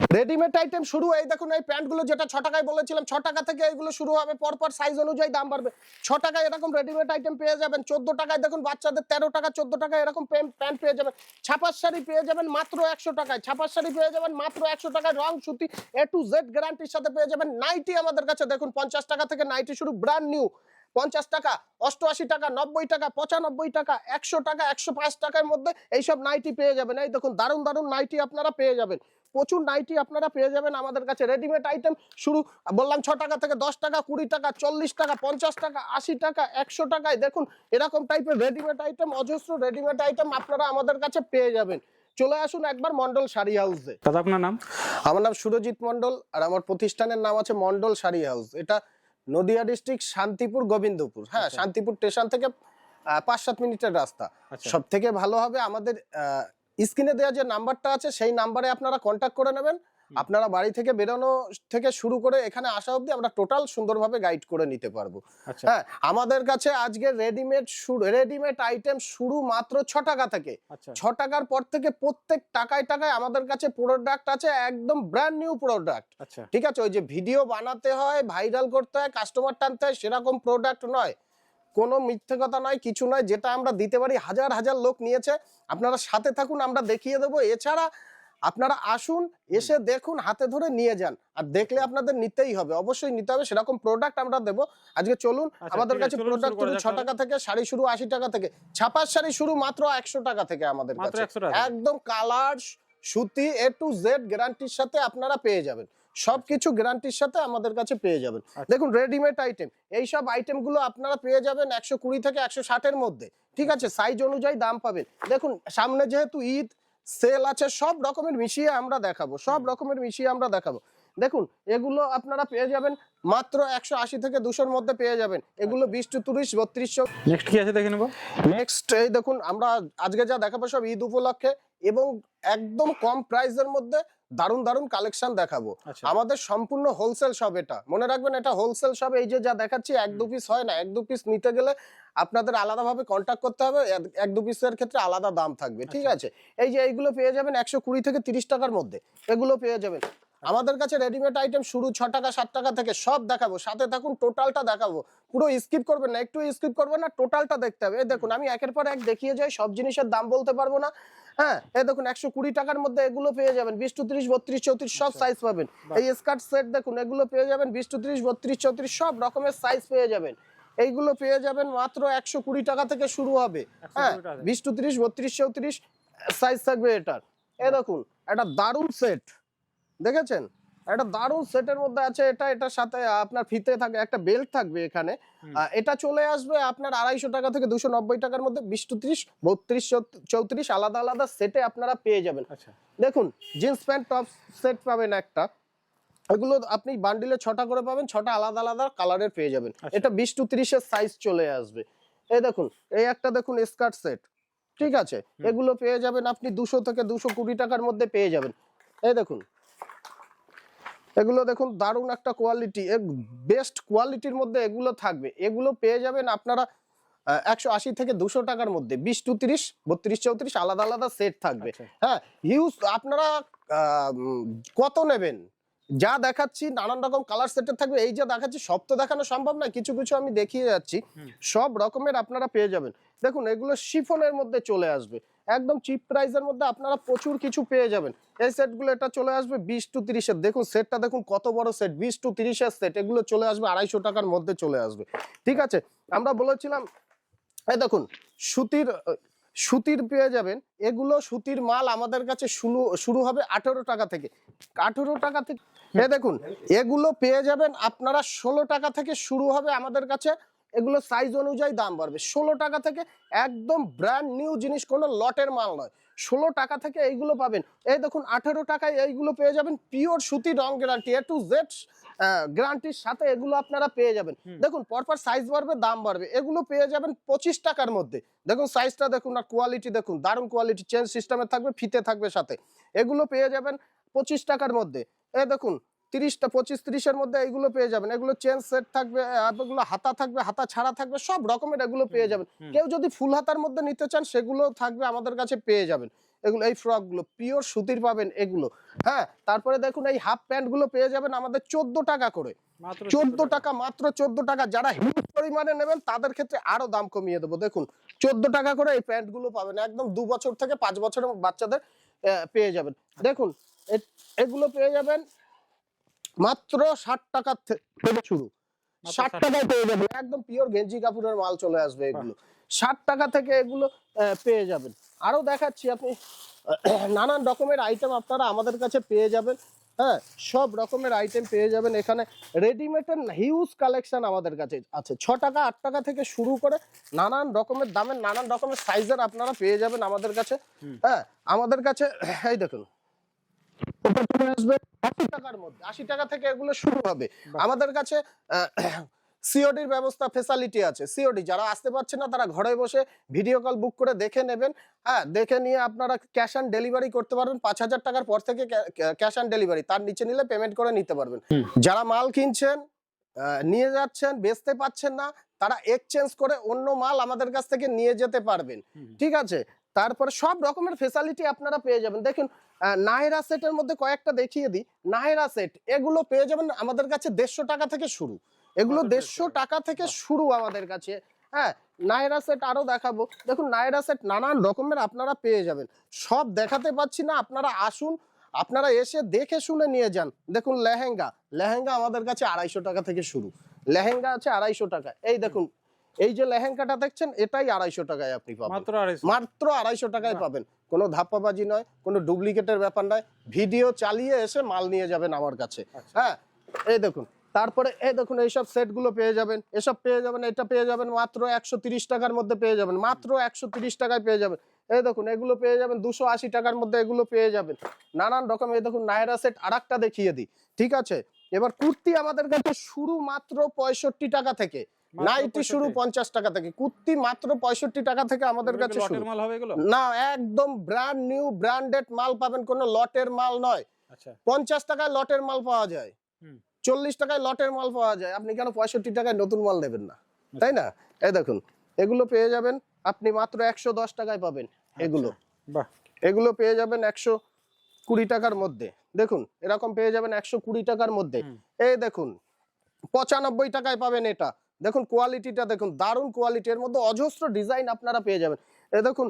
Readymade item শুরু, এই দেখুন, এই প্যান্টগুলো যেটা ছ টাকায় বলেছিলাম, ছ টাকা থেকে এগুলো শুরু হবে, পরপর সাইজ অনুযায়ী দাম বাড়বে। ছ টাকায় এরকম রেডিমেড আইটেম পেয়ে যাবেন, চোদ্দ টাকায় দেখুন, বাচ্চাদের তেরো টাকা, চোদ্দ টাকায় এরকম প্যান্ট পেয়ে যাবেন। ছাপার শাড়ি পেয়ে যাবেন মাত্র একশো টাকায় ছাপার শাড়ি পেয়ে যাবেন মাত্র একশো টাকায়, রং, সুতি এ টু জেড গ্যারান্টির সাথে পেয়ে যাবেন নাইটি আমাদের কাছে, দেখুন, পঞ্চাশ টাকা থেকে নাইটি শুরু ব্র্যান্ড নিউ পঞ্চাশ টাকা, অষ্টআশি টাকা, নব্বই টাকা, পঁচানব্বই টাকা, একশো টাকা, একশো পাঁচ টাকার মধ্যে এইসব নাইটি পেয়ে যাবেন। এই দেখুন, দারুণ দারুণ নাইটি আপনারা পেয়ে যাবেন। প্রচুর নাইটি আপনারা পেয়ে যাবেন আমাদের কাছে রেডিমেড আইটেম শুরু বললাম ছ টাকা থেকে দশ টাকা কুড়ি টাকা চল্লিশ টাকা পঞ্চাশ টাকা আশি টাকা একশো টাকায় দেখুন এরকম টাইপের রেডিমেড আইটেম অজস্র রেডিমেড আইটেম আপনারা আমাদের কাছে পেয়ে যাবেন। চলে আসুন একবার মন্ডল শাড়ি হাউসে দাদা আপনার নাম? আমার নাম সুরজিৎ মন্ডল আর আমার প্রতিষ্ঠানের নাম আছে মন্ডল শাড়ি হাউস এটা নদিয়া ডিস্ট্রিক্ট শান্তিপুর গোবিন্দপুর। হ্যাঁ আচ্ছা। শান্তিপুর স্টেশন থেকে পাঁচ সাত মিনিটের রাস্তা। আচ্ছা। সব থেকে ভালো হবে আমাদের স্ক্রিনে দেওয়া যে নাম্বারটা আছে সেই নাম্বারে আপনারা কন্ট্যাক্ট করে নেবেন। আপনারা বাড়ি থেকে বেরোনো থেকে শুরু করে এখানে আসা অবধি আমরা টোটাল সুন্দরভাবে গাইড করে নিতে পারব। আচ্ছা। হ্যাঁ আমাদের কাছে আজকে রেডিমেড রেডিমেড আইটেম শুরু মাত্র ছ টাকা থেকে। আচ্ছা। ছ টাকার পর থেকে প্রত্যেক টাকায় টাকায় আমাদের কাছে প্রোডাক্ট আছে একদম ব্র্যান্ড নিউ প্রোডাক্ট ঠিক আছে? ওই যে ভিডিও বানাতে হয় ভাইরাল করতে হয় কাস্টমার টানতে হয় সেরকম প্রোডাক্ট নয়। কোনো মিথ্যে কথা নয় কিছু নয় যেটা আমরা দিতে পারি হাজার হাজার লোক নিয়েছে। আপনারা সাথে থাকুন আমরা দেখিয়ে দেবো। এছাড়া আপনারা আসুন এসে দেখুন হাতে ধরে নিয়ে যান। আর দেখলে আপনাদের নিতেই হবে অবশ্যই নিতে হবে। সেরকম প্রোডাক্ট আমরা দেবো। আজকে চলুন আচ্ছা, আমাদের কাছে প্রোডাক্ট ছ টাকা থেকে শাড়ি শুরু আশি টাকা থেকে। ছাপার শাড়ি শুরু মাত্র একশো টাকা থেকে আমাদের কাছে। একদম কালার সুতি এ টু জেড গ্যারান্টির সাথে আপনারা পেয়ে যাবেন। সবকিছু গ্যারান্টির সাথে আমাদের কাছে পেয়ে যাবেন। আচ্ছা। দেখুন রেডিমেড আইটেম এই এইসব আইটেমগুলো আপনারা পেয়ে যাবেন একশো কুড়ি থেকে একশো ষাটের মধ্যে। ঠিক আছে? সাইজ অনুযায়ী দাম পাবেন। দেখুন সামনে যেহেতু ঈদ সেল আছে সব রকমের মিশিয়ে আমরা দেখাবো সব রকমের মিশিয়ে আমরা দেখাবো। দেখুন এগুলো আপনারা পেয়ে যাবেন মাত্র একশো আশি থেকে দুশোর মধ্যে পেয়ে যাবেন। এগুলো বিশ টু তিরিশ বত্রিশশো। নেক্সট কি আছে দেখে নেব? নেক্সট এই দেখুন আমরা আজকে যা দেখাবো সব ঈদ উপলক্ষে এবং একদম কম প্রাইসের মধ্যে দারুণ দারুণ কালেকশন দেখাবো। আচ্ছা। আমাদের সম্পূর্ণ হোলসেল শপ এটা। মনে রাখবেন এটা হোলসেল শপ এই যে যা দেখাচ্ছি এক দু পিস হয় না এক দু পিস নিতে গেলে আপনাদের আলাদাভাবে কন্ট্যাক্ট করতে হবে এক- দু পিসের ক্ষেত্রে আলাদা দাম থাকবে ঠিক আচ্ছা। আছে? এই যে এইগুলো পেয়ে যাবেন একশো কুড়ি থেকে তিরিশ টাকার মধ্যে। এগুলো পেয়ে যাবেন। আমাদের কাছে রেডিমেড আইটেম শুরু ছ টাকা সাত টাকা থেকে সব দেখাবো। সাথে থাকুন টোটালটা দেখাবো। পুরো স্কিপ করবেন না একটু স্কিপ করবেন না টোটালটা দেখতে হবে। এই দেখুন আমি একের পর এক দেখিয়ে যাই সব জিনিসের দাম বলতে পারব না। হ্যাঁ এই দেখুন একশো কুড়ি টাকার মধ্যে এগুলো পেয়ে যাবেন। বিশ টু ত্রিশ বত্রিশ চৌত্রিশ সব আচ্ছা। সাইজ পাবেন। এই স্কার্ট সেট দেখুন এগুলো পেয়ে যাবেন বিশ টু ত্রিশ বত্রিশ চৌত্রিশ সব রকমের সাইজ পেয়ে যাবেন। এইগুলো পেয়ে যাবেন মাত্র একশো কুড়ি টাকা থেকে শুরু হবে। হ্যাঁ বিশ টু ত্রিশ বত্রিশ চৌত্রিশ সাইজ থাকবে এটার। এ দেখুন একটা দারুণ সেট দেখেছেন? একটা দারুণ সেটের মধ্যে আছে এটা এটার সাথে আপনার ফিতে থাকে একটা বেল্ট থাকবে এখানে। এটা চলে আসবে আপনার আড়াইশো টাকা থেকে দুশো নব্বই টাকার মধ্যে বিশ ত্রিশ বত্রিশ চৌত্রিশ আলাদা আলাদা সেটে আপনারা পেয়ে যাবেন। আচ্ছা। দেখুন জিন্স প্যান্ট টপ সেট পাবেন একটা। এগুলো আপনি বান্ডিলে ছটা করে পাবেন ছটা আলাদা আলাদা কালারের পেয়ে যাবেন। আচ্ছা। এটা বিশ টু তিরিশের সাইজ চলে আসবে। এই দেখুন এই একটা দেখুন স্কার্ট সেট ঠিক আছে? এগুলো পেয়ে যাবেন আপনি দুশো থেকে দুশো কুড়ি টাকার মধ্যে পেয়ে যাবেন। এই দেখুন এগুলো দেখুন দারুণ একটা কোয়ালিটি বেস্ট কোয়ালিটির মধ্যে এগুলো থাকবে। এগুলো পেয়ে যাবেন আপনারা একশো আশি থেকে দুশো টাকার মধ্যে। বিশ টু তিরিশ বত্রিশ চৌত্রিশ আলাদা আলাদা সেট থাকবে। আচ্ছা। হ্যাঁ হিউজ আপনারা আহ, কত নেবেন? যা দেখাচ্ছি নানান রকম কালার সেটের থাকবে। এই যা দেখাচ্ছি সব তো দেখানো সম্ভব না কিছু কিছু আমি দেখিয়ে যাচ্ছি। সব রকমের আপনারা পেয়ে যাবেন। দেখুন এগুলো শিফনের মধ্যে চলে আসবে। একদম চিপ প্রাইসের মধ্যে আপনারা প্রচুর কিছু পেয়ে যাবেন। এই সেটগুলো এটা চলে আসবে বিশ টু তিরিশের দেখুন সেটটা দেখুন কত বড় সেট বিশ টু তিরিশের সেট এগুলো চলে আসবে আড়াইশো টাকার মধ্যে চলে আসবে। ঠিক আছে? আমরা বলেছিলাম, এই দেখুন, সুতির সুতির পেয়ে যাবেন, এগুলো সুতির মাল আমাদের কাছে শুরু শুরু হবে আঠেরো টাকা থেকে। আঠেরো টাকা থেকে এ দেখুন, এগুলো পেয়ে যাবেন, আপনারা ষোলো টাকা থেকে শুরু হবে আমাদের কাছে এগুলো সাইজ অনুযায়ী দাম বাড়বে। ষোলো টাকা থেকে একদম ব্র্যান্ড নিউ জিনিস কোনো লটের মাল নয়। ষোলো টাকা থেকে এইগুলো পাবেন। এই দেখুন আঠেরো টাকায় এইগুলো পেয়ে যাবেন। পিওর সুতি রং গ্যারান্টি এ টু জেড গ্যারান্টির সাথে এগুলো আপনারা পেয়ে যাবেন। দেখুন পরপর সাইজ বাড়বে দাম বাড়বে। এগুলো পেয়ে যাবেন পঁচিশ টাকার মধ্যে। দেখুন সাইজটা দেখুন আর কোয়ালিটি দেখুন। দারুণ কোয়ালিটি চেঞ্জ সিস্টেমে থাকবে ফিতে থাকবে সাথে। এগুলো পেয়ে যাবেন পঁচিশ টাকার মধ্যে। এ দেখুন তিরিশটা পঁচিশ তিরিশের মধ্যে এগুলো পেয়ে যাবেন। এগুলো চেন সেট থাকবে এগুলো হাতা থাকবে হাতা ছাড়া থাকবে সব রকমের এগুলো পেয়ে যাবেন। কেউ যদি ফুল হাতার মধ্যে নিতে চান সেগুলো থাকবে আমাদের কাছে পেয়ে যাবেন। এগুলো এই ফ্রকগুলো পিওর সুতির পাবেন এগুলো। হ্যাঁ তারপরে দেখুন এই হাফ প্যান্টগুলো পেয়ে যাবেন আমাদের চোদ্দ টাকা করে। চোদ্দ টাকা। মাত্র চোদ্দ টাকা। যারা হিউজ পরিমাণে নেবেন তাদের ক্ষেত্রে আরও দাম কমিয়ে দেবো। দেখুন চোদ্দ টাকা করে এই প্যান্টগুলো পাবেন। একদম দু বছর থেকে পাঁচ বছরের বাচ্চাদের পেয়ে যাবেন। দেখুন এগুলো পেয়ে যাবেন মাত্র ষাট টাকা থেকে শুরু। ষাট টাকায় পেয়ে যাবেন। একদম পিওর গেঞ্জি কাপড়ের মাল চলে আসবে এগুলো। ষাট টাকা থেকে এগুলো পেয়ে যাবেন। আরও দেখাচ্ছি আপনি নানান রকমের আইটেম আপনারা আমাদের কাছে পেয়ে যাবেন। হ্যাঁ সব রকমের আইটেম পেয়ে যাবেন। এখানে রেডিমেডের হিউজ কালেকশন আমাদের কাছে আছে। ছ টাকা আট টাকা থেকে শুরু করে নানান রকমের দামের নানান রকমের সাইজের আপনারা পেয়ে যাবেন আমাদের কাছে। হ্যাঁ আমাদের কাছে এই দেখুন। ওটা চলে আসবে আশি টাকার মধ্যে। আশি টাকা থেকে এগুলো শুরু হবে। আমাদের কাছে সিওডির ব্যবস্থা ফেসিলিটি আছে। সিওডি যারা আসতে পারছে না তারা ঘরে বসে ভিডিও কল বুক করে দেখে নেবেন। হ্যাঁ দেখে নিয়ে আপনারা ক্যাশ অন ডেলিভারি করতে পারবেন। পাঁচ হাজার টাকার পর থেকে ক্যাশ অন ডেলিভারি তার নিচে নিলে পেমেন্ট করে নিতে পারবেন। যারা মাল কিনছেন নিয়ে যাচ্ছেন বেচতে পাচ্ছেন না তারা এক্সচেঞ্জ করে অন্য মাল আমাদের কাছ থেকে নিয়ে যেতে পারবেন। ঠিক আছে? তারপরে সব রকমের ফেসিলিটি আপনারা পেয়ে যাবেন। দেখুন নাহেরা সেটের মধ্যে কয়েকটা দেখিয়ে দিই। নাহেরা সেট এগুলো পেয়ে যাবেন আমাদের কাছে দেড়শো টাকা থেকে শুরু। এগুলো দেড়শো টাকা থেকে শুরু আমাদের কাছে। হ্যাঁ নায়রা সেট আরও দেখাবো। দেখুন নায়রা সেট নানান রকমের আপনারা পেয়ে যাবেন। সব দেখাতে পাচ্ছি না আপনারা আসুন আপনারা এসে দেখে শুনে নিয়ে যান। দেখুন লেহেঙ্গা। লেহেঙ্গা আমাদের কাছে আড়াইশো টাকা থেকে শুরু। লেহেঙ্গা আছে আড়াইশো টাকা। এই দেখুন এই যে লেহেঙ্গাটা দেখছেন এটাই আড়াইশো টাকায় আপনি পাবেন। মাত্র আড়াইশো। টাকায় পাবেন। কোনো ধাপ্পাবাজি নয় কোনো ডুপ্লিকেটের ব্যাপার নয়। ভিডিও চালিয়ে এসে মাল নিয়ে যাবেন আমার কাছে। আচ্ছা। হ্যাঁ এই দেখুন তারপরে এই দেখুন এইসব সেটগুলো পেয়ে যাবেন এসব পেয়ে যাবেন এটা পেয়ে যাবেন মাত্র একশো তিরিশ টাকার মধ্যে পেয়ে যাবেন মাত্র একশো তিরিশ টাকায় পেয়ে যাবেন। এই দেখুন এগুলো পেয়ে যাবেন দুশো আশি টাকার মধ্যে এগুলো পেয়ে যাবেন। নানান রকম এই দেখুন নায়রা সেট আর একটা দেখিয়ে দিই। ঠিক আছে এবার কুর্তি আমাদের কাছে শুরু মাত্র পঁয়ষট্টি টাকা থেকে। নাইটি শুরু পঞ্চাশ টাকা থেকে কুর্তি মাত্র পঁয়ষট্টি টাকা থেকে আমাদের কাছে শুরু। এগুলো? না একদম ব্র্যান্ড নিউ ব্র্যান্ডেড মাল পাবেন কোনো লটের মাল নয়। আচ্ছা। পঞ্চাশ টাকায় লটের মাল পাওয়া যায়। চল্লিশ টাকায় লটের মাল পাওয়া যায়। আপনি কেন পঁয়ষট্টি টাকায় নতুন মাল নেবেন না? তাই না? এই দেখুন এগুলো পেয়ে যাবেন আপনি মাত্র একশো দশ টাকায় পাবেন এগুলো। বাহ। এগুলো পেয়ে যাবেন একশো কুড়ি টাকার মধ্যে। দেখুন এরকম পেয়ে যাবেন একশো কুড়ি টাকার মধ্যে। এই দেখুন পঁচানব্বই টাকায় পাবেন এটা। দেখুন কোয়ালিটিটা দেখুন, দারুণ কোয়ালিটি এর মধ্যে অজস্র ডিজাইন আপনারা পেয়ে যাবেন। এই দেখুন,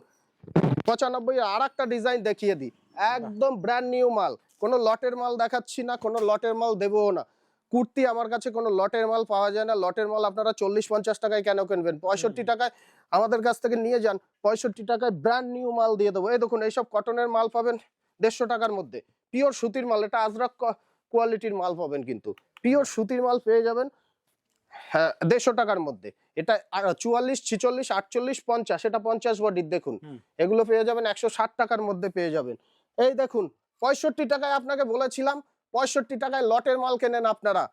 পঁচানব্বই আর একটা ডিজাইন দেখিয়ে দিই। একদম ব্র্যান্ড নিউ মাল। কোনো লটের মাল দেখাচ্ছি না, কোনো লটের মাল দেবও না। কুর্তি আমার কাছে কোনো লটের মাল পাওয়া যায় না। লটের মাল আপনারা চল্লিশ পঞ্চাশ টাকায় কেন কিনবেন? পঁয়ষট্টি টাকায় আমাদের কাছ থেকে নিয়ে যান। পঁয়ষট্টি টাকায় ব্র্যান্ড নিউ মাল দিয়ে দেবো। এই দেখুন, এইসব কটনের মাল পাবেন দেড়শো টাকার মধ্যে। পিওর সুতির মাল, এটা আজরাক কোয়ালিটির মাল পাবেন কিন্তু। পিওর সুতির মাল পেয়ে যাবেন। দেড়শো টাকার মধ্যে। এটা চুয়াল্লিশ ছিচল্লিশ আটচল্লিশ পঞ্চাশ এটা পঞ্চাশ বডির দেখুন। এগুলো পেয়ে যাবেন একশো ষাট টাকার মধ্যে পেয়ে যাবেন। এই দেখুন পঁয়ষট্টি টাকায় আপনাকে বলেছিলাম পঁয়ষট্টি টাকায় লটের মাল কেনেন আপনারা?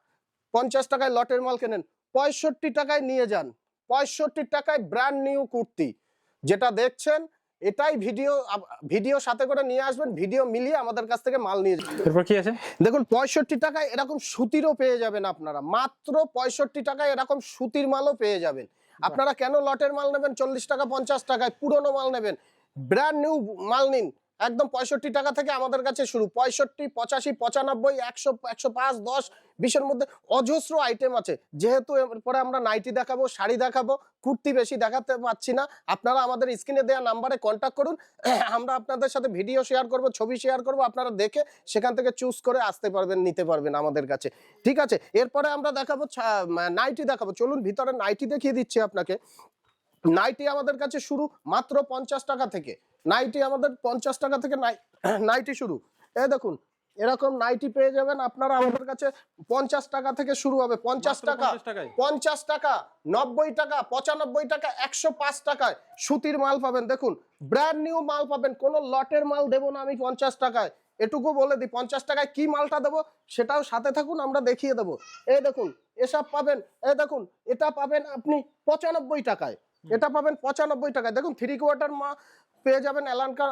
পঞ্চাশ টাকায় লটের মাল কেনেন? পঁয়ষট্টি টাকায় নিয়ে যান। পঁয়ষট্টি টাকায় ব্র্যান্ড নিউ কুর্তি। যেটা দেখছেন এটাই ভিডিও ভিডিও সাথে করে নিয়ে আসবেন ভিডিও মিলিয়ে আমাদের কাছ থেকে মাল নিয়ে যাবেন। এরপর কি আছে? দেখুন পঁয়ষট্টি টাকায় এরকম সুতিরও পেয়ে যাবেন আপনারা। মাত্র পঁয়ষট্টি টাকায় এরকম সুতির মালও পেয়ে যাবেন। আপনারা কেন লটের মাল নেবেন? চল্লিশ টাকা পঞ্চাশ টাকায় পুরনো মাল নেবেন। ব্র্যান্ড নিউ মাল নিন। একদম পঁয়ষট্টি টাকা থেকে আমাদের কাছে শুরু। পঁয়ষট্টি, পঁচাশি, পঁচানব্বই, একশো একশো পাঁচ, দশ, বিশের মধ্যে অজস্র আইটেম আছে। যেহেতু এরপরে আমরা নাইটি দেখাবো, শাড়ি দেখাবো, কুর্তি বেশি দেখাতে পাচ্ছি না। আপনারা আমাদের স্ক্রিনে দেওয়া নাম্বারে কন্ট্যাক্ট করুন। আমরা আপনাদের সাথে ভিডিও শেয়ার করব, ছবি শেয়ার করব, আপনারা দেখে সেখান থেকে চুজ করে আসতে পারবেন, নিতে পারবেন আমাদের কাছে। ঠিক আছে? এরপরে আমরা দেখাবো নাইটি দেখাবো। চলুন ভিতরে নাইটি দেখিয়ে দিচ্ছি আপনাকে। নাইটি আমাদের কাছে শুরু মাত্র পঞ্চাশ টাকা থেকে। নাইটি আমাদের পঞ্চাশ টাকা থেকে নাই- নাইটি শুরু। এ দেখুন এরকম নাইটি পেয়ে যাবেন আপনারা আমাদের কাছে পঞ্চাশ টাকা থেকে শুরু হবে। পঞ্চাশ টাকা পঞ্চাশ টাকা নব্বই টাকা পঁচানব্বই টাকা একশো পাঁচ টাকায় সুতির মাল পাবেন। দেখুন ব্র্যান্ড নিউ মাল পাবেন কোনো লটের মাল দেবো না আমি পঞ্চাশ টাকায়। এটুকু বলে দিই পঞ্চাশ টাকায় কি মালটা দেবো সেটাও সাথে থাকুন আমরা দেখিয়ে দেবো। এই দেখুন এসব পাবেন এই দেখুন এটা পাবেন আপনি পঁচানব্বই টাকায়। এটা পাবেন পঁচানব্বই টাকায়। দেখুন থ্রি কোয়ার্টার মা পেয়ে যাবেন এলানকা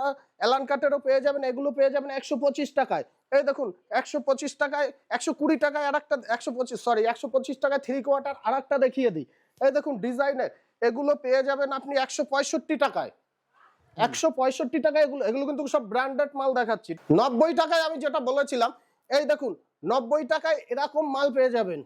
এলান কাটেরও পেয়ে যাবেন এগুলো পেয়ে যাবেন একশো পঁচিশ টাকায়। এই দেখুন একশো পঁচিশ টাকায় একশো কুড়ি টাকায় আর একটা একশো পঁচিশ সরি একশো পঁচিশ টাকায় থ্রি কোয়ার্টার আর একটা দেখিয়ে দিই। এই দেখুন ডিজাইনের এগুলো পেয়ে যাবেন আপনি একশো পঁয়ষট্টি টাকায়। একশো পঁয়ষট্টি টাকা এগুলো এগুলো কিন্তু সব ব্র্যান্ডেড মাল দেখাচ্ছি। নব্বই টাকায় আমি যেটা বলেছিলাম এই দেখুন নব্বই টাকায় এরকম মাল পেয়ে যাবেন।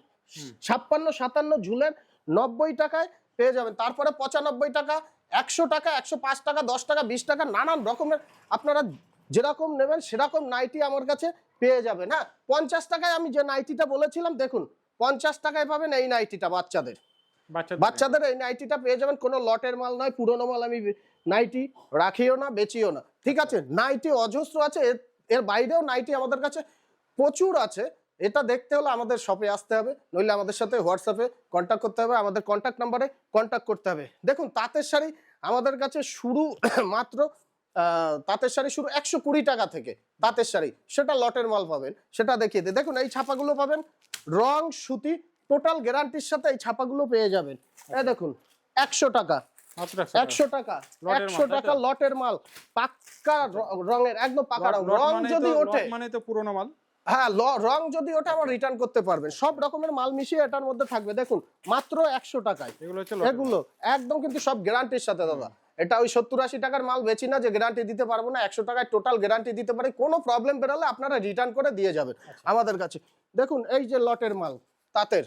ছাপ্পান্ন সাতান্ন ঝুলেন নব্বই টাকায় পেয়ে যাবেন। তারপরে পঁচানব্বই টাকা একশো টাকা একশো পাঁচ টাকা দশ টাকা বিশ টাকা নানান রকমের আপনারা যেরকম নেবেন সেরকম নাইটি আমার কাছে পেয়ে যাবেন। হ্যাঁ পঞ্চাশ টাকায় আমি যে নাইটিটা বলেছিলাম দেখুন পঞ্চাশ টাকায় পাবেন এই নাইটিটা বাচ্চাদের। বাচ্চাদের বাচ্চাদের এই নাইটিটা পেয়ে যাবেন কোনো লটের মাল নয় পুরোনো মাল আমি নাইটি রাখিও না বেচিও না। ঠিক আছে নাইটি অজস্র আছে এর- এর বাইরেও নাইটি আমাদের কাছে প্রচুর আছে। এটা দেখতে হলে আমাদের শপে আসতে হবে নইলে আমাদের সাথে হোয়াটসঅ্যাপে কন্ট্যাক্ট করতে হবে আমাদের কন্ট্যাক্ট নাম্বারে কন্ট্যাক্ট করতে হবে। দেখুন তাঁতের শাড়ি আমাদের কাছে শুরু মাত্র তাঁতের শাড়ি শুরু একশো কুড়ি টাকা থেকে তাঁতের শাড়ি। সেটা লটের মাল পাবেন সেটা দেখিয়ে দিই। দেখুন এই ছাপাগুলো পাবেন রং সুতি টোটাল গ্যারান্টির সাথে এই ছাপাগুলো পেয়ে যাবেন। এই দেখুন একশো টাকা একশো টাকা। একশো টাকা লটের মাল, পাক্কা র- রঙের একদম পাকা রং যদি ওঠে মানে তো পুরোনো মাল। হ্যাঁ ল- রং যদি ওঠে আমার রিটার্ন করতে পারবেন সব রকমের মাল মিশিয়ে এটার মধ্যে থাকবে। দেখুন মাত্র একশো টাকায়। এগুলো একদম কিন্তু সব গ্যারান্টির সাথে দাদা। এটা ওই সত্তর আশি টাকার মাল বেচি না যে গ্যারান্টি দিতে পারব না একশো টাকায় টোটাল গ্যারান্টি দিতে পারি কোনো প্রবলেম বেরোলে আপনারা রিটার্ন করে দিয়ে যাবেন আচ্ছা। আমাদের কাছে। দেখুন এই যে লটের মাল তাঁতের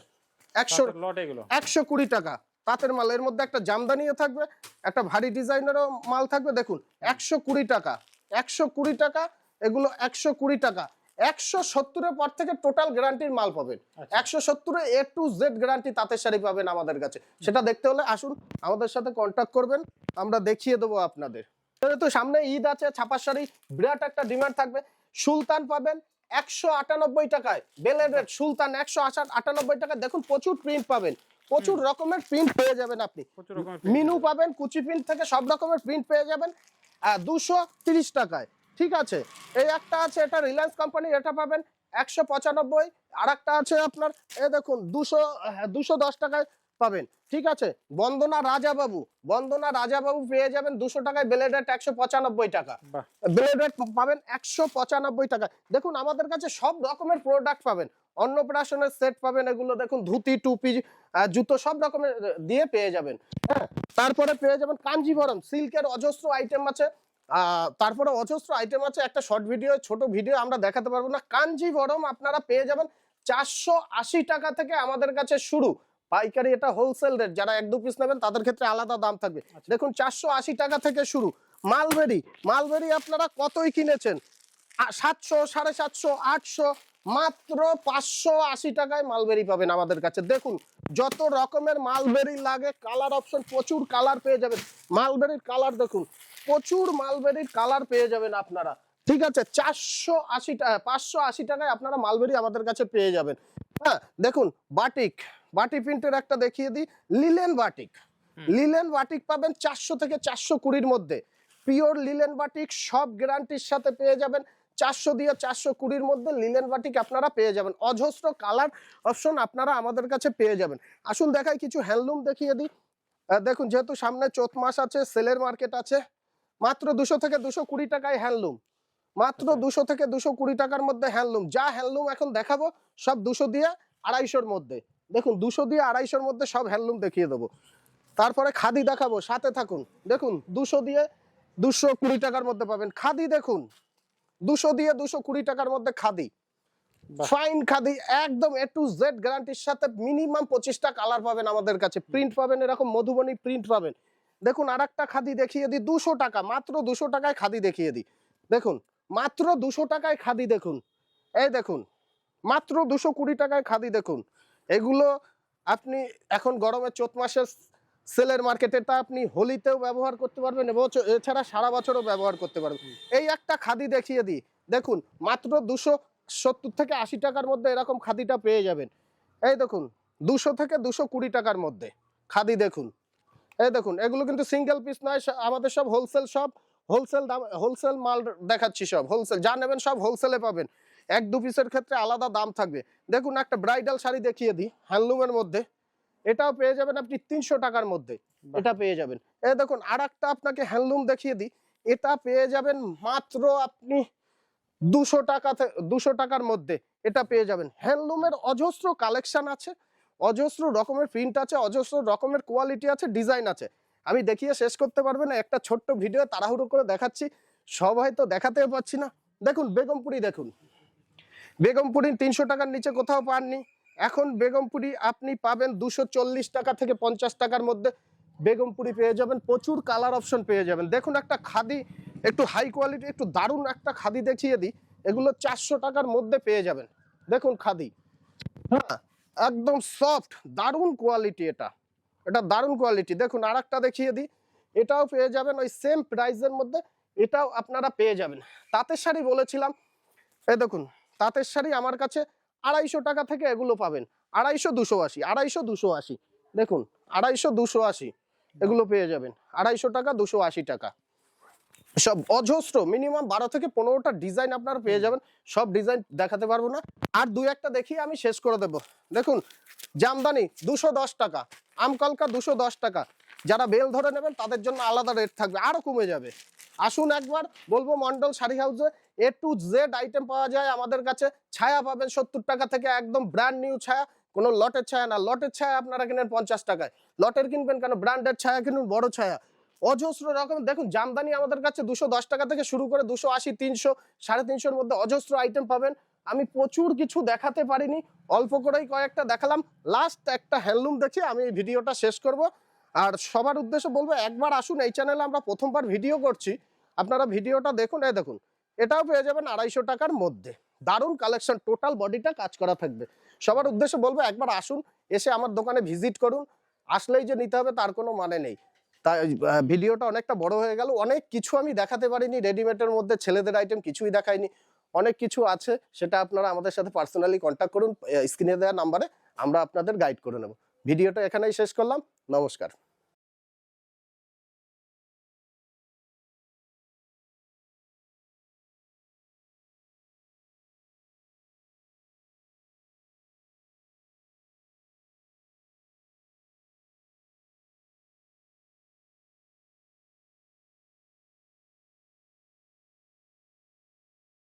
একশো লট এগুলো। একশো কুড়ি টাকা। তাঁতের মাল এর মধ্যে একটা জামদানিও থাকবে একটা ভারী ডিজাইনেরও মাল থাকবে। দেখুন একশো কুড়ি টাকা একশো কুড়ি টাকা এগুলো একশো কুড়ি টাকা। একশো সত্তরের পর থেকে টোটাল গ্যারান্টির মাল পাবেন। আচ্ছা। একশো সত্তরে এ টু জেড গ্যারান্টি তাঁতের শাড়ি পাবেন আমাদের কাছে। সেটা দেখতে হলে আসুন আমাদের সাথে কন্ট্যাক্ট করবেন আমরা দেখিয়ে দেবো আপনাদের। তো সামনে ঈদ আছে ছাপার শাড়ি বিরাট একটা ডিমান্ড থাকবে। সুলতান পাবেন একশো আটানব্বই টাকায় বেলের রেট সুলতান একশো আটানব্বই টাকায়। দেখুন প্রচুর প্রিন্ট পাবেন। প্রচুর রকমের প্রিন্ট পেয়ে যাবেন আপনি। মিনু পাবেন কুচি প্রিন্ট থেকে সব রকমের প্রিন্ট পেয়ে যাবেন দুশো তিরিশ টাকায়। ঠিক আছে। এই একটা আছে এটা রিলায়েন্স কোম্পানি এটা পাবেন একশো পঁচানব্বই। আর একটা আছে আপনার এ দেখুন দুশো দুশো দশ টাকায় পাবেন। ঠিক আছে? বন্দনা রাজাবাবু বন্দনা রাজাবাবু পেয়ে যাবেন দুশো টাকায় বেলের রেট একশো পঁচানব্বই টাকা। ব্লেড রেট পাবেন একশো পঁচানব্বই টাকা। দেখুন আমাদের কাছে সব রকমের প্রোডাক্ট পাবেন। অন্নপ্রাশনের সেট পাবেন এগুলো দেখুন ধুতি টুপি জুতো সব রকমের দিয়ে পেয়ে যাবেন। হ্যাঁ তারপরে পেয়ে যাবেন কাঞ্জিভরম সিল্কের অজস্র আইটেম আছে। তারপরে অজস্র আইটেম আছে একটা শর্ট ভিডিও ছোট ভিডিও আমরা দেখাতে পারব না। কাঞ্জিভরম আপনারা পেয়ে যাবেন চারশো আশি টাকা থেকে আমাদের কাছে শুরু। পাইকারি এটা হোলসেল রেট যারা এক দু পিস নেবেন তাদের ক্ষেত্রে আলাদা দাম থাকবে। দেখুন চারশো আশি টাকা থেকে শুরু। মালবেরি মালবেরি আপনারা কতই কিনেছেন? সাতশো সাড়ে সাতশো আটশো মাত্র পাঁচশো আশি টাকায় মালবেরি পাবেন আমাদের কাছে। দেখুন যত রকমের মালবেরি লাগে কালার অপশন প্রচুর কালার পেয়ে যাবেন। মালবেরির কালার দেখুন প্রচুর মালবেরির কালার পেয়ে যাবেন আপনারা। ঠিক আছে? চারশো আশি টাকা পাঁচশো আশি টাকায় আপনারা মালবেরি আমাদের কাছে পেয়ে যাবেন। হ্যাঁ দেখুন বাটিক। বাটি প্রিন্টের একটা দেখিয়ে দিই। Linen batik. লিলেন বাটিক পাবেন চারশো থেকে চারশো কুড়ির মধ্যে। পিওর লিলেন বাটিক সব গ্যারান্টির সাথে পেয়ে যাবেন। চারশো দিয়ে চারশো কুড়ির মধ্যে লিলেন বাটিক আপনারা পেয়ে যাবেন। অজস্র কালার অপশন আপনারা আমাদের কাছে পেয়ে যাবেন। আসুন দেখাই কিছু হ্যান্ডলুম দেখিয়ে দিই। দেখুন যেহেতু সামনে চৈত মাস আছে সেলের মার্কেট আছে। মাত্র দুশো থেকে দুশো কুড়ি টাকায় হ্যান্ডলুম মাত্র দুশো থেকে দুশো কুড়ি টাকার মধ্যে হ্যান্ডলুম যা হ্যান্ডলুম এখন দেখাবো সব দুশো দিয়ে আড়াইশোর মধ্যে। দেখুন দুশো দিয়ে আড়াইশোর মধ্যে সব হ্যান্ডলুম দেখিয়ে দেবো। তারপরে খাদি দেখাবো সাথে থাকুন। দেখুন দুশো দিয়ে দুশো কুড়ি টাকার মধ্যে পাবেন খাদি দেখুন। দুশো দিয়ে দুশো কুড়ি টাকার মধ্যে খাদি। ফাইন খাদি একদম এ টু জেড গ্যারান্টির সাথে মিনিমাম পঁচিশটা কালার পাবেন আমাদের কাছে। প্রিন্ট পাবেন এরকম মধুবনী প্রিন্ট পাবেন। দেখুন আর একটা খাদি দেখিয়ে দিই, দুশো টাকা, মাত্র দুশো টাকায় খাদি দেখিয়ে দিই। দেখুন, মাত্র দুশো টাকায় খাদি দেখুন। এই দেখুন, মাত্র দুশো কুড়ি টাকায় খাদি দেখুন। এগুলো আপনি এখন গরমের চোত মাসের সেলের মার্কেটেটা আপনি হোলিতেও ব্যবহার করতে পারবেন এবং এছাড়া সারা বছরও ব্যবহার করতে পারবেন। এই একটা খাদি দেখিয়ে দিই। দেখুন, মাত্র দুশো সত্তর থেকে আশি টাকার মধ্যে এরকম খাদিটা পেয়ে যাবেন। এই দেখুন, দুশো থেকে দুশো কুড়ি টাকার মধ্যে খাদি দেখুন। এই দেখুন এগুলো কিন্তু সিঙ্গেল পিস নয় আমাদের সব হোলসেল সব হোলসেল দাম হোলসেল মাল দেখাচ্ছি সব হোলসেল যা নেবেন সব হোলসেলে পাবেন। এক দু পিসের ক্ষেত্রে আলাদা দাম থাকবে। দেখুন একটা ব্রাইডাল শাড়ি দেখিয়ে দিই হ্যান্ডলুমের মধ্যে। এটাও পেয়ে যাবেন আপনি তিনশো টাকার মধ্যে এটা পেয়ে যাবেন। এই দেখুন আর একটা আপনাকে হ্যান্ডলুম দেখিয়ে দিই এটা পেয়ে যাবেন মাত্র আপনি দুশো টাকা দুশো টাকার মধ্যে এটা পেয়ে যাবেন। হ্যান্ডলুমের অজস্র কালেকশন আছে অজস্র রকমের প্রিন্ট আছে, অজস্র রকমের কোয়ালিটি আছে ডিজাইন আছে। আমি দেখিয়ে শেষ করতে পারবে না, একটা ছোট্ট ভিডিও তাড়াহুড়ো করে দেখাচ্ছি। সব হয়তো দেখাতেও পাচ্ছি না। দেখুন, বেগমপুরি দেখুন। বেগমপুরি তিনশো টাকার নিচে কোথাও পাননি। এখন বেগমপুরি আপনি পাবেন দুশো টাকা থেকে পঞ্চাশ টাকার মধ্যে। বেগমপুরি পেয়ে যাবেন, প্রচুর কালার অপশন পেয়ে যাবেন। দেখুন, একটা খাদি, একটু হাই কোয়ালিটি একটু দারুণ একটা খাদি দেখিয়ে দিই। এগুলো চারশো টাকার মধ্যে পেয়ে যাবেন। দেখুন খাদি। হ্যাঁ একদম সফট দারুণ কোয়ালিটি এটা। এটা দারুণ কোয়ালিটি দেখুন আর দেখিয়ে দিই। এটাও পেয়ে যাবেন ওই সেম প্রাইসের মধ্যে। এটাও আপনারা পেয়ে যাবেন। তাঁতের শাড়ি বলেছিলাম। এই দেখুন, তাঁতের শাড়ি আমার কাছে আড়াইশো টাকা থেকে এগুলো পাবেন। আড়াইশো দুশো আশি, আড়াইশো দুশো আশি। দেখুন, আড়াইশো দুশো আশি এগুলো পেয়ে যাবেন। আড়াইশো টাকা, দুশো আশি টাকা। সব অজস্র মিনিমাম বারো থেকে পনেরোটা ডিজাইন আপনারা পেয়ে যাবেন। সব ডিজাইন দেখাতে পারব না। আর দুই একটা দেখিয়ে আমি শেষ করে দেবো। দেখুন, জামদানি দুশো দশ টাকা, আমকলকা দুশো দশ টাকা। যারা বেল ধরে নেবেন, তাদের জন্য আলাদা রেট থাকবে, আরও কমে যাবে। আসুন একবার, বলব মন্ডল শাড়ি হাউসে এ টু জেড আইটেম পাওয়া যায় আমাদের কাছে। ছায়া পাবেন সত্তর টাকা থেকে একদম ব্র্যান্ড নিউ ছায়া। কোনো লটের ছায়া না। লটের ছায়া আপনারা কিনেন পঞ্চাশ টাকায়। লটের কিনবেন কেন? ব্র্যান্ডের ছায়া কিনুন, বড় ছায়া। অজস্র রকম। দেখুন, জামদানি আমাদের কাছে দুশো দশ টাকা থেকে শুরু করে দুশো আশি, তিনশো, সাড়ে তিনশোর মধ্যে অজস্র আইটেম পাবেন। আমি প্রচুর কিছু দেখাতে পারিনি, অল্প করেই কয়েকটা দেখালাম। লাস্ট একটা হ্যান্ডলুম দেখে আমি এই ভিডিওটা শেষ করব। আর সবার উদ্দেশ্যে বলব, একবার আসুন এই চ্যানেলে আমরা প্রথমবার ভিডিও করছি। আপনারা ভিডিওটা দেখুন, এই দেখুন, এটাও পেয়ে যাবেন আড়াইশো টাকার মধ্যে। দারুণ কালেকশন টোটাল বডিটা কাজ করা থাকবে। সবার উদ্দেশ্যে বলব, একবার আসুন, এসে আমার দোকানে ভিজিট করুন। আসলেই যে নিতে হবে, তার কোনো মানে নেই। তাই ভিডিওটা অনেকটা বড় হয়ে গেল। অনেক কিছু আমি দেখাতে পারিনি। রেডিমেডের মধ্যে ছেলেদের আইটেম কিছুই দেখাইনি। অনেক কিছু আছে, সেটা আপনারা আমাদের সাথে পার্সোনালি কন্ট্যাক্ট করুন। স্ক্রিনে দেওয়া নাম্বারে আমরা আপনাদের গাইড করে নেব। ভিডিওটা এখানেই শেষ করলাম। নমস্কার।